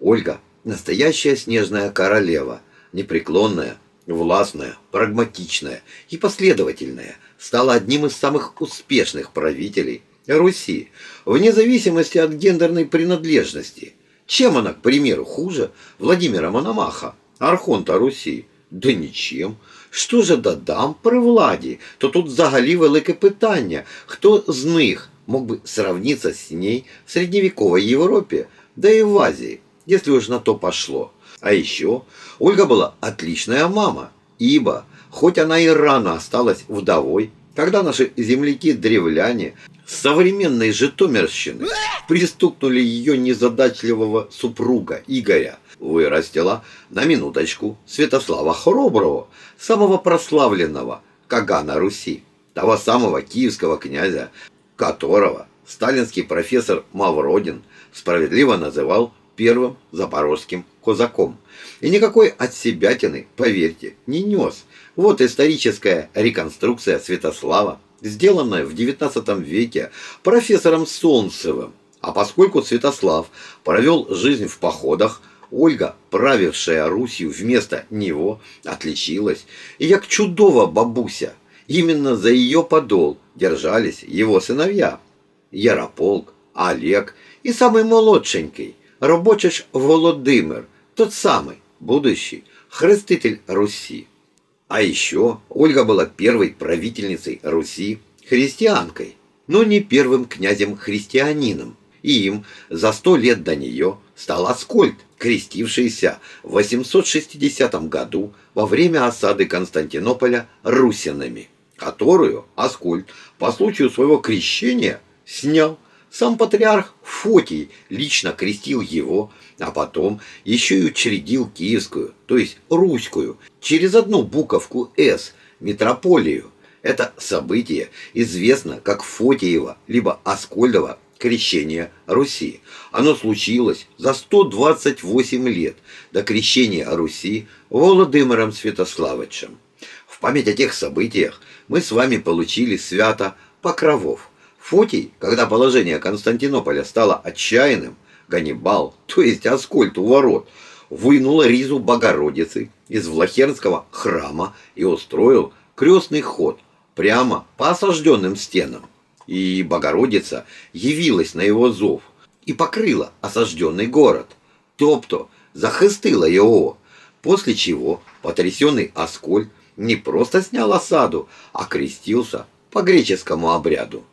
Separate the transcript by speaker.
Speaker 1: Ольга – настоящая снежная королева, непреклонная, властная, прагматичная и последовательная, стала одним из самых успешных правителей Руси, вне зависимости от гендерной принадлежности. Чем она, к примеру, хуже Владимира Мономаха, архонта Руси? Да нічим. Що же додам при владі? То тут взагалі велике питання, хто з них мог бы сравниться с ней в средневековой Европе, да и в Азии, если уж на то пошло. А еще Ольга была отличная мама, ибо, хоть она и рано осталась вдовой, когда наши земляки-древляне современной Житомирщины пристукнули ее незадачливого супруга Игоря, вырастила на минуточку Святослава Храброго, самого прославленного Кагана Руси, того самого киевского князя, которого сталинский профессор Мавродин справедливо называл первым запорожским козаком. И никакой отсебятины, поверьте, не нес. Вот историческая реконструкция Святослава, сделанная в XIX веке профессором Солнцевым. А поскольку Святослав провел жизнь в походах, Ольга, правившая Русью вместо него, отличилась. И как чудова бабуся, именно за ее подол держались его сыновья. Ярополк, Олег и самый молодшенький, Робочич Володимир, тот самый, будущий, хреститель Руси. А еще Ольга была первой правительницей Руси, христианкой, но не первым князем-христианином. И им за сто лет до нее стал Аскольд, крестившийся в 860 году во время осады Константинополя русинами, которую Аскольд по случаю своего крещения снял. Сам патриарх Фотий лично крестил его, а потом еще и учредил киевскую, то есть русскую, через одну буковку «С» митрополию. Это событие известно как Фотиева либо Аскольдова крещение Руси. Оно случилось за 128 лет до крещения Руси Володимиром Святославичем. В память о тех событиях мы с вами получили свято Покровов. Фотий, когда положение Константинополя стало отчаянным, Ганнибал, то есть Аскольд у ворот, вынул Ризу Богородицы из Влахернского храма и устроил крестный ход прямо по осажденным стенам. И Богородица явилась на его зов и покрыла осажденный город, тобто захистила его, после чего потрясенный Аскольд не просто снял осаду, а крестился по греческому обряду.